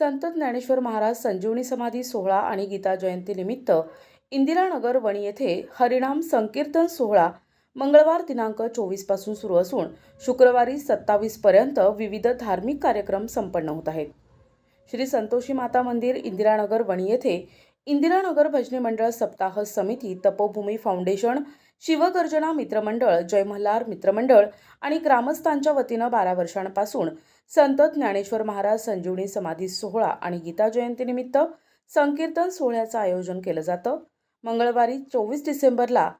संत ज्ञानेश्वर महाराज संजीवनी समाधी सोहळा आणि गीता जयंतीनिमित्त इंदिरानगर वणी येथे हरिणाम संकीर्तन सोहळा मंगळवार दिनांक चोवीसपासून सुरू असून शुक्रवारी सत्तावीसपर्यंत विविध धार्मिक कार्यक्रम संपन्न होत आहेत. श्री संतोषी माता मंदिर इंदिरानगर वणी येथे इंदिरानगर भजनी मंडळ सप्ताह समिती तपोभूमी फाउंडेशन शिवगर्जना मित्रमंडळ जयमल्हार मित्रमंडळ आणि ग्रामस्थांच्या वतीनं बारा वर्षांपासून संत ज्ञानेश्वर महाराज संजीवनी समाधी सोहळा आणि गीता जयंतीनिमित्त संकीर्तन सोहळ्याचं आयोजन केलं जातं. मंगळवारी चोवीस डिसेंबरला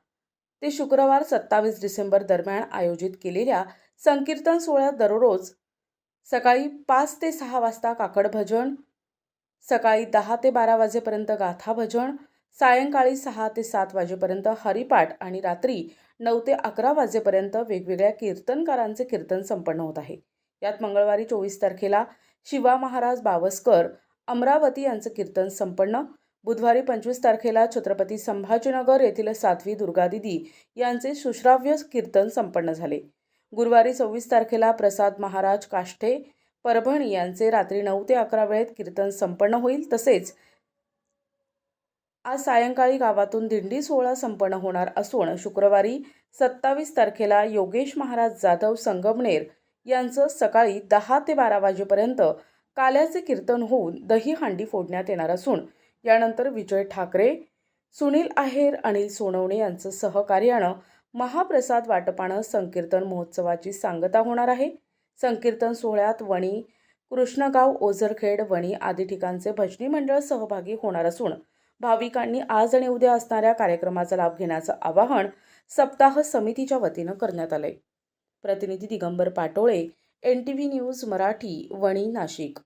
ते शुक्रवार सत्तावीस डिसेंबर दरम्यान आयोजित केलेल्या संकीर्तन सोहळ्यात दररोज सकाळी पाच ते सहा वाजता काकड भजन सकाळी दहा ते बारा वाजेपर्यंत गाथा भजन सायंकाळी सहा ते सात वाजेपर्यंत हरिपाठ आणि रात्री नऊ ते अकरा वाजेपर्यंत वेगवेगळ्या कीर्तनकारांचे कीर्तन संपन्न होत आहे. यात मंगळवारी चोवीस तारखेला शिवा महाराज बावस्कर अमरावती यांचं कीर्तन संपन्न. बुधवारी पंचवीस तारखेला छत्रपती संभाजीनगर येथील साध्वी दुर्गादिदी यांचे सुश्राव्य कीर्तन संपन्न झाले. गुरुवारी सव्वीस तारखेला प्रसाद महाराज काष्ठे परभणी यांचे रात्री नऊ ते अकरा वेळेत कीर्तन संपन्न होईल. तसेच आज सायंकाळी गावातून दिंडी सोहळा संपन्न होणार असून शुक्रवारी सत्तावीस तारखेला योगेश महाराज जाधव संगमनेर यांचं सकाळी दहा ते बारा वाजेपर्यंत काल्याचे कीर्तन होऊन दही हांडी फोडण्यात येणार असून यानंतर विजय ठाकरे सुनील आहेर अनिल सोनवणे यांचं सहकार्यानं महाप्रसाद वाटपानं संकीर्तन महोत्सवाची सांगता होणार आहे. संकीर्तन सोहळ्यात वणी कृष्णगाव ओझरखेड वणी आदी ठिकाणचे भजनी मंडळ सहभागी होणार असून भाविकांनी आज आणि उद्या असणाऱ्या कार्यक्रमाचा लाभ घेण्याचं आवाहन सप्ताह समितीच्या वतीनं करण्यात आलंय. प्रतिनिधी Digambar Patole N T V news Marathi Wani Nashik.